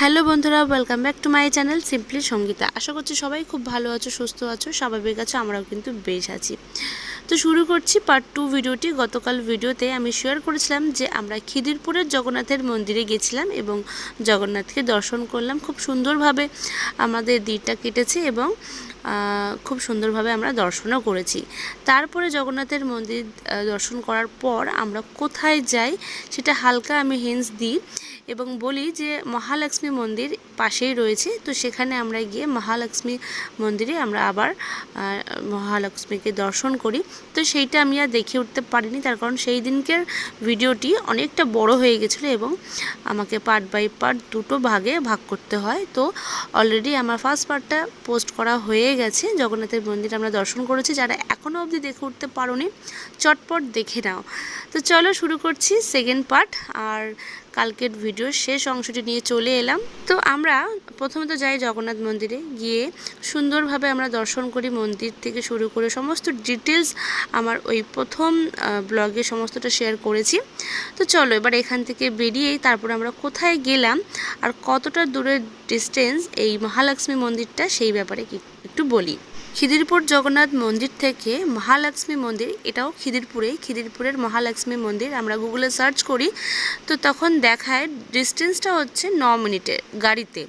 Hello বন্ধুরা welcome back to my channel simply Sangeeta আশা করছি সবাই খুব ভালো আছো, সুস্থ আছো, স্বাভাবিক আছো, আমরাও কিন্তু বেশ আছি। তো শুরু করছি পার্ট টু ভিডিওটি গতকাল ভিডিওতে আমি শেয়ার করেছিলাম যে আমরা খিদিরপুরের জগন্নাথের মন্দিরে গেছিলাম এবং জগন্নাথকে দর্শন করলাম। খুব সুন্দরভাবে আমাদের দিনটা কেটেছে এবং খুব সুন্দরভাবে আমরা দর্শনও করেছি। তারপরে জগন্নাথের মন্দির দর্শন করার পর আমরা কোথায় যাই, সেটা হালকা আমি হিন্টস দিই। এবং বলি যে মহালক্ষ্মী মন্দির পাশেই রয়েছে। তো সেখানে আমরা গিয়ে মহালক্ষ্মী মন্দিরে আমরা আবার মহালক্ষ্মীকে দর্শন করি। তো সেইটা আমি আর দেখে উঠতে পারিনি। তার কারণ সেই দিনকের ভিডিওটি অনেকটা বড় হয়ে গেছিল এবং আমাকে পার্ট বাই পার্ট দুটো ভাগে ভাগ করতে হয়। তো অলরেডি আমার ফার্স্ট পার্টটা পোস্ট করা হয়ে গেছে। জগন্নাথের মন্দির আমরা দর্শন করেছি। যারা এখনও অবধি দেখে উঠতে পারোনি, চটপট দেখে নাও। তো চলো শুরু করছি সেকেন্ড পার্ট আর কালকের ভিডিও শেষ অংশটি নিয়ে চলে এলাম। তো আমরা প্রথমত যাই জগন্নাথ মন্দিরে, গিয়ে সুন্দরভাবে আমরা দর্শন করি মন্দির থেকে শুরু করে সমস্ত ডিটেলস আমার ওই প্রথম ব্লগে সমস্তটা শেয়ার করেছি। তো চলো এবার এখান থেকে বেরিয়েই তারপরে আমরা কোথায় গেলাম আর কতটা দূরের ডিস্টেন্স এই মহালক্ষ্মী মন্দিরটা সেই ব্যাপারে একটু বলি। খিদিরপুর জগন্নাথ মন্দির থেকে মহালক্ষ্মী মন্দির, এটাও খিদিরপুরেই, খিদিরপুরের মহালক্ষ্মী মন্দির, আমরা গুগলে সার্চ করি, তো তখন দেখায় ডিস্টেন্সটা হচ্ছে ন মিনিটে গাড়িতে।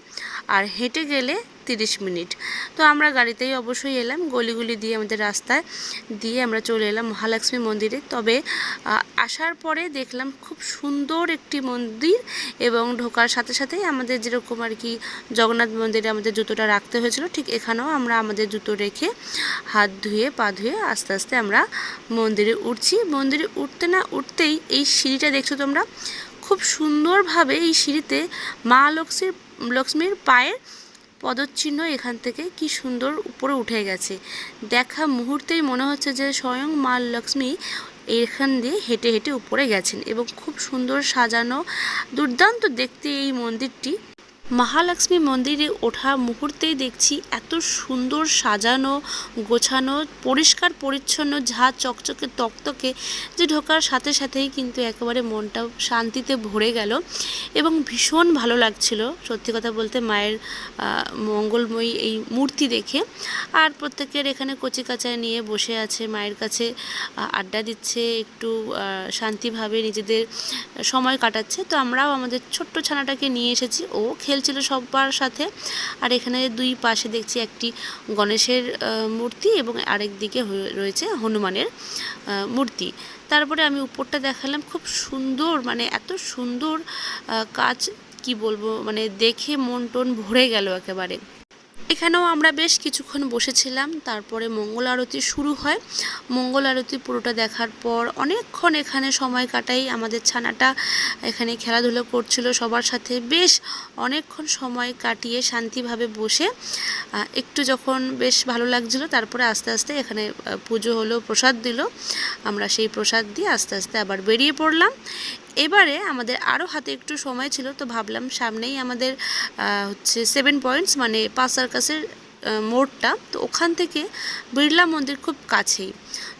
আর হেঁটে গেলে তিরিশ মিনিট। তো আমরা গাড়িতেই অবশ্যই এলাম, গলিগুলি দিয়ে আমাদের রাস্তায় দিয়ে আমরা চলে এলাম মহালক্ষ্মী মন্দিরে। তবে আসার পরে দেখলাম খুব সুন্দর একটি মন্দির এবং ঢোকার সাথে সাথেই আমাদের যেরকম আর কি জগন্নাথ মন্দিরে আমাদের জুতোটা রাখতে হয়েছিল, ঠিক এখানেও আমরা আমাদের জুতো রেখে হাত ধুয়ে, পা ধুয়ে আস্তে আস্তে আমরা মন্দিরে উঠছি। মন্দিরে উঠতে না উঠতেই এই সিঁড়িটা দেখছ তোমরা? খুব সুন্দরভাবে এই সিঁড়িতে মা লক্ষ্মীর লক্ষ্মীর পায়ের পদচিহ্ন এখান থেকে কি সুন্দর উপরে উঠে গেছে। দেখা মুহূর্তেই মনে হচ্ছে যে স্বয়ং মা লক্ষ্মী এখান দিয়ে হেঁটে হেঁটে উপরে গেছেন এবং খুব সুন্দর সাজানো দুর্দান্ত দেখতে এই মন্দিরটি। মহালক্ষ্মী মন্দিরে ওঠা মুহূর্তেই দেখছি এত সুন্দর সাজানো, গোছানো, পরিষ্কার পরিচ্ছন্ন ঝা চকচকে তকতকে যে ঢোকার সাথে সাথেই কিন্তু একেবারে মনটা শান্তিতে ভরে গেল এবং ভীষণ ভালো লাগছিল, সত্যি কথা বলতে মায়ের মঙ্গলময়ী এই মূর্তি দেখে। আর প্রত্যেকের এখানে কচি কাচায় নিয়ে বসে আছে, মায়ের কাছে আড্ডা দিচ্ছে, একটু শান্তিভাবে নিজেদের সময় কাটাচ্ছে। তো আমরাও আমাদের ছোট্ট ছানাটাকে নিয়ে এসেছি, ও খেলছিল সবার সাথে। আর এখানে দুই পাশে দেখছি একটি গণেশের মূর্তি এবং আরেক দিকে রয়েছে হনুমানের মূর্তি। তারপরে আমি উপরটা দেখালাম, খুব সুন্দর মানে এত সুন্দর কাজ, কি বলব মানে দেখে মন টন ভরে গেল একেবারে। এখানেও আমরা বেশ কিছুক্ষণ বসেছিলাম, তারপরে মঙ্গল আরতি শুরু হয়। মঙ্গল আরতি পুরোটা দেখার পর অনেকক্ষণ এখানে সময় কাটাই। আমাদের ছানাটা এখানে খেলাধুলো করছিল সবার সাথে। বেশ অনেকক্ষণ সময় কাটিয়ে শান্তিভাবে বসে একটু যখন বেশ ভালো লাগছিল তারপরে আস্তে আস্তে এখানে পুজো হলো, প্রসাদ দিল। আমরা সেই প্রসাদ দিয়ে আস্তে আস্তে আবার বেরিয়ে পড়লাম। এবারে আমাদের আরও হাতে একটু সময় ছিল, তো ভাবলাম সামনেই আমাদের হচ্ছে সেভেন পয়েন্টস মানে পাঁচ সার্কাসের মোড়টা। তো ওখান থেকে বিড়লা মন্দির খুব কাছেই।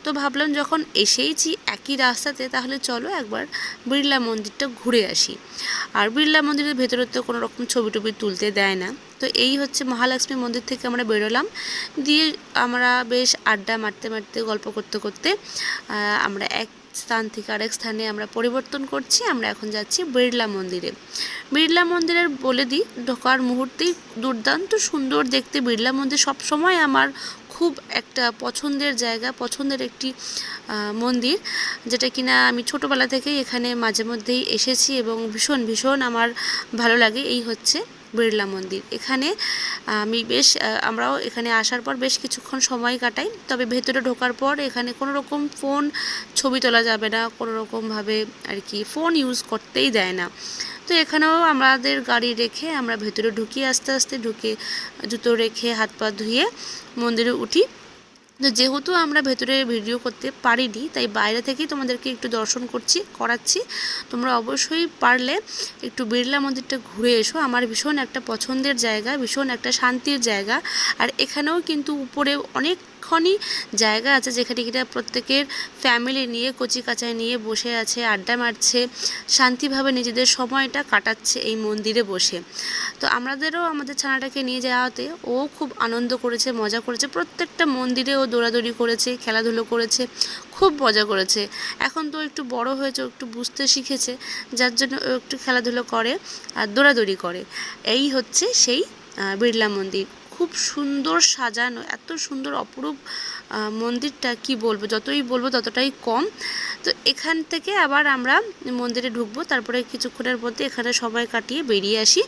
তো ভাবলাম যখন এসেইছি একই রাস্তাতে, তাহলে চলো একবার বিড়লা মন্দিরটা ঘুরে আসি। আর বিড়লা মন্দিরের ভেতরে তো কোনো রকম ছবি টবি তুলতে দেয় না। তো এই হচ্ছে মহালক্ষ্মী মন্দির থেকে আমরা বেরোলাম। দিয়ে আমরা বেশ আড্ডা মারতে মারতে, গল্প করতে করতে আমরা এক স্থান থেকে আরেক স্থানে আমরা পরিবর্তন করছি, আমরা এখন যাচ্ছি বিড়লা মন্দিরে। বিড়লা মন্দিরের বলে দিই, ঢোকার মুহূর্তেই দুর্দান্ত সুন্দর দেখতে বিড়লা মন্দির। সবসময় আমার খুব একটা পছন্দের জায়গা, পছন্দের একটি মন্দির, যেটা কিনা আমি ছোটোবেলা থেকেই এখানে মাঝে মধ্যেই এসেছি এবং ভীষণ ভীষণ আমার ভালো লাগে। এই হচ্ছে বিড়লা মন্দির। এখানে, আমি বেশ আমরাও এখানে আসার পর বেশ কিছুক্ষণ সময় কাটাই। তবে ভেতরে ঢোকার পর এখানে কোনো রকম ফোন ছবি তোলা যাবে না কোনো রকমভাবে আর কি ফোন ইউজ করতেই দেয় না। তো এখানেও আমাদের গাড়ি রেখে আমরা ভেতরে ঢুকি, আস্তে আস্তে ঢুকে জুতো রেখে হাত পা ধুয়ে মন্দিরে উঠি। তো যেহেতু আমরা ভেতরে ভিডিও করতে পারিনি, তাই বাইরে থেকেই তোমাদেরকে একটু দর্শন করছি, করাচ্ছি। তোমরা অবশ্যই পারলে একটু বিড়লা মন্দিরটা ঘুরে এসো। আমার ভীষণ একটা পছন্দের জায়গা, ভীষণ একটা শান্তির জায়গা। আর এখানেও কিন্তু উপরে অনেক অনেকক্ষণই জায়গা আছে যেখানে কিনা প্রত্যেকের ফ্যামিলি নিয়ে, কচি কাচায় নিয়ে বসে আছে, আড্ডা মারছে, শান্তিভাবে নিজেদের সময়টা কাটাচ্ছে এই মন্দিরে বসে। তো আমাদেরও আমাদের ছানাটাকে নিয়ে যাওয়াতে ও খুব আনন্দ করেছে, মজা করেছে, প্রত্যেকটা মন্দিরে ও দৌড়াদৌড়ি করেছে, খেলাধুলো করেছে, খুব মজা করেছে। এখন তো একটু বড় হয়েছে একটু বুঝতে শিখেছে, যার জন্য ও একটু খেলাধুলো করে আর দৌড়াদৌড়ি করে। এই হচ্ছে সেই বিড়লা মন্দির। খুব সুন্দর সাজানো এত সুন্দর অপরূপ মন্দিরটা কি বলব? যতই বলব ততটাই কম। তো এখান থেকে আবার আমরা মন্দিরে ঢুকবো। তারপরে কিছুক্ষণের মধ্যে এখানে সময় কাটিয়ে বেরিয়ে আসি।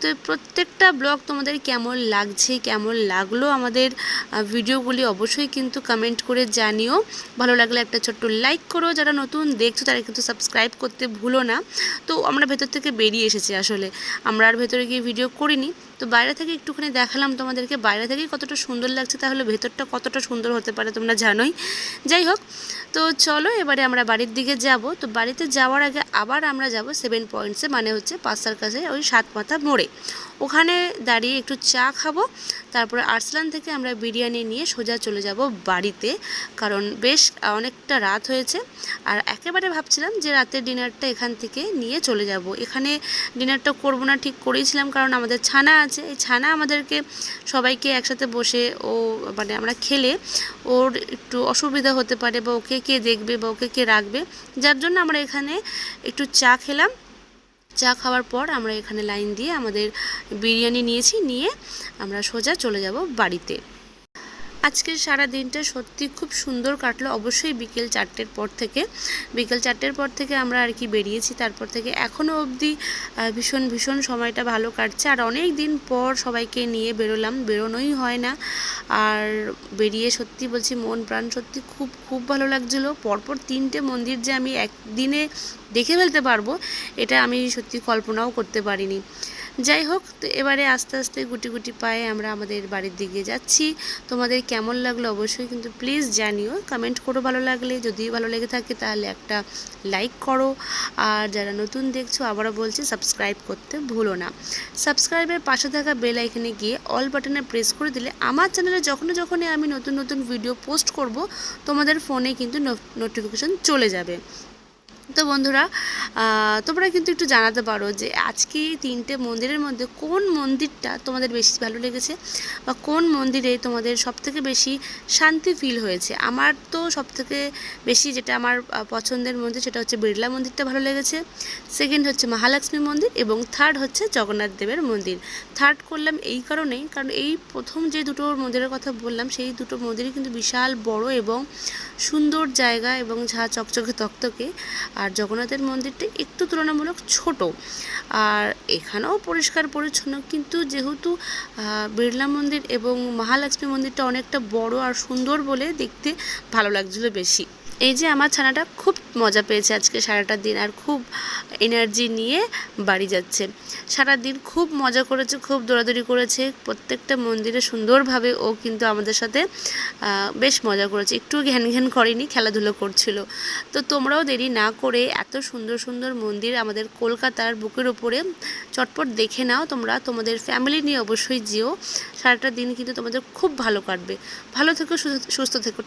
তো প্রত্যেকটা ব্লগ তোমাদের কেমন লাগছে, কেমন লাগল আমাদের ভিডিওগুলি অবশ্যই কিন্তু কমেন্ট করে জানিও। ভালো লাগলে একটা ছোট্ট লাইক করো। যারা নতুন দেখছ তারা কিন্তু সাবস্ক্রাইব করতে ভুলো না। তো আমরা ভেতর থেকে বেরিয়ে এসেছি আসলে। আমরা আর ভেতরে গিয়ে ভিডিও করিনি। তো বাইরে থেকে একটুখানি দেখালাম তোমাদেরকে। বাইরে থেকেই কতটা সুন্দর লাগছে তাহলে ভেতরটা কতটা সুন্দর হতে পারে তোমরা জানোই। যাই হোক তো চলো, এবারে আমরা বাড়ির দিকে যাব। তো বাড়িতে যাওয়ার আগে আবার আমরা যাব সেভেন পয়েন্টসে মানে হচ্ছে পাঁচটার কাছে, ওই সাত মাথা মোড়ে। ওখানে দাঁড়িয়ে একটু চা খাব। তারপরে আর্সলান থেকে আমরা বিরিয়ানি নিয়ে সোজা চলে যাব বাড়িতে, কারণ বেশ অনেকটা রাত হয়েছে। আর একেবারে ভাবছিলাম যে রাতের ডিনারটা এখান থেকে নিয়ে চলে যাব। এখানে ডিনারটা করব না, ঠিক করেইছিলাম, কারণ আমাদের ছানা আছে। এই ছানা আমাদেরকে সবাইকে একসাথে বসে ও মানে আমরা খেলে ওর একটু অসুবিধা হতে পারে বা ওকে কে দেখবে বা ওকে কে রাখবে। যার জন্য আমরা এখানে একটু চা খেলাম। চা খাওয়ার পর আমরা এখানে লাইন দিয়ে আমাদের বিরিয়ানি নিয়েছি, নিয়ে আমরা সোজা চলে যাব বাড়িতে। আজকের সারা দিনটা সত্যি খুব সুন্দর কাটলো। অবশ্যই বিকেল চারটের পর থেকে। বিকেল চারটের পর থেকে আমরা আর কি বেরিয়েছি। তারপর থেকে এখনও অবধি ভীষণ ভীষণ সময়টা ভালো কাটছে। আর অনেক দিন পর সবাইকে নিয়ে বেরোলাম। বেরোনোই হয় না। আর বেরিয়ে সত্যি বলছি, মন, প্রাণ সত্যি খুব খুব ভালো লাগছিল। পরপর তিনটে মন্দির যে আমি একদিনে দেখে ফেলতে পারব, এটা আমি সত্যি কল্পনাও করতে পারিনি। যাই হোক, তো এবারে আস্তে আস্তে গুটি গুটি পায়ে আমরা আমাদের বাড়ির দিকে যাচ্ছি। তোমাদের কেমন লাগল অবশ্যই কিন্তু প্লিজ জানিও। কমেন্ট করো ভালো লাগলে। যদি ভালো লেগে থাকে তাহলে একটা লাইক করো। আর যারা নতুন দেখছ, আবারও বলছি সাবস্ক্রাইব করতে ভুলো না। সাবস্ক্রাইবের পাশে থাকা বেল আইকনে গিয়ে অল বাটনে প্রেস করে দিলে আমার চ্যানেলে যখনই যখনই আমি নতুন নতুন ভিডিও পোস্ট করব, তোমাদের ফোনে কিন্তু নোটিফিকেশন চলে যাবে। তো বন্ধুরা তোমরা কিন্তু একটু জানাতে পারো যে আজকে তিনটে মন্দিরের মধ্যে কোন মন্দিরটা তোমাদের বেশি ভালো লেগেছে বা কোন মন্দিরে তোমাদের সবথেকে বেশি শান্তি ফিল হয়েছে? আমার তো সবথেকে বেশি যেটা আমার পছন্দের মন্দির সেটা হচ্ছে বিড়লা মন্দিরটা ভালো লেগেছে। সেকেন্ড হচ্ছে মহালক্ষ্মী মন্দির এবং থার্ড হচ্ছে জগন্নাথ দেবের মন্দির। থার্ড করলাম এই কারণেই, কারণ এই প্রথম যে দুটো মন্দিরের কথা বললাম, সেই দুটো মন্দিরই কিন্তু বিশাল বড় এবং সুন্দর জায়গা এবং ঝা চকচকে তকতকে আর জগন্নাথের মন্দিরটা একটু তুলনামূলক ছোট। আর এখানেও পরিষ্কার পরিচ্ছন্ন, কিন্তু যেহেতু বিড়লা মন্দির এবং মহালক্ষ্মী মন্দিরটা অনেকটা বড় আর সুন্দর বলে দেখতে ভালো লাগছিল বেশি। এই যে আমার ছানাটা খুব মজা পেয়েছে আজকে সারাটা দিন আর খুব এনার্জি নিয়ে বাড়ি যাচ্ছে। সারা দিন খুব মজা করেছে, খুব দৌড়াদৌড়ি করেছে। প্রত্যেকটা মন্দিরে সুন্দরভাবে ও কিন্তু আমাদের সাথে বেশ মজা করেছে। একটু ঘ্যান ঘ্যান করেনি, খেলাধুলো করছিল। তো তোমরাও দেরি না করে এত সুন্দর সুন্দর মন্দির আমাদের কলকাতার বুকের ওপরে চটপট দেখে নাও তোমরা। তোমাদের ফ্যামিলি নিয়ে অবশ্যই যেও। সারাটা দিন কিন্তু তোমাদের খুব ভালো কাটবে। ভালো থেকো, সুস্থ- থেকো।